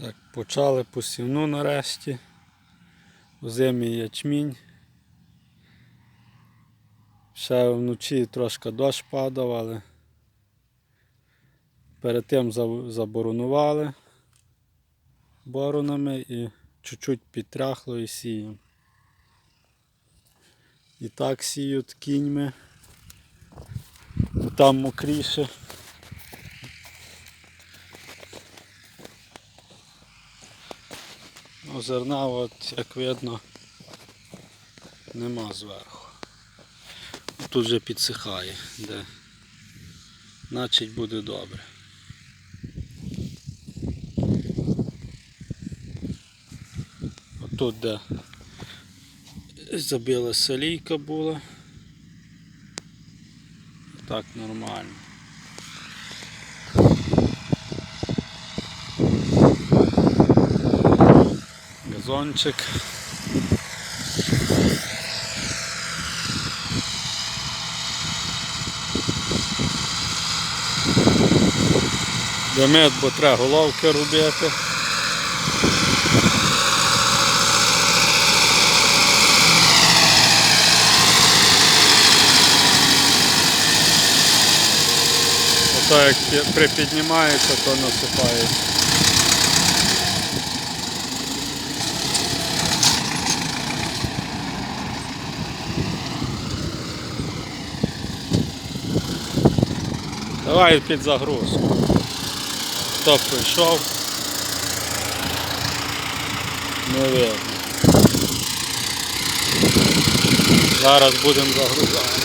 Так, почали посівну нарешті. Озимий ячмінь. Ще вночі трошки дощ падав, але перед тим заборонували боронами і чуть-чуть підтряхло і сіємо. І так сіють кіньми. Там мокріше. Ну, зерна, от, як видно, нема зверху. Тут вже підсихає, де значить буде добре. Отут, де забила солійка була. Так нормально. Газончик. Демет, бо треба головки робити. Ото як припіднімається, то насипається. Давай під загрузку. Хто прийшов? Не видно. Зараз будемо загрузати.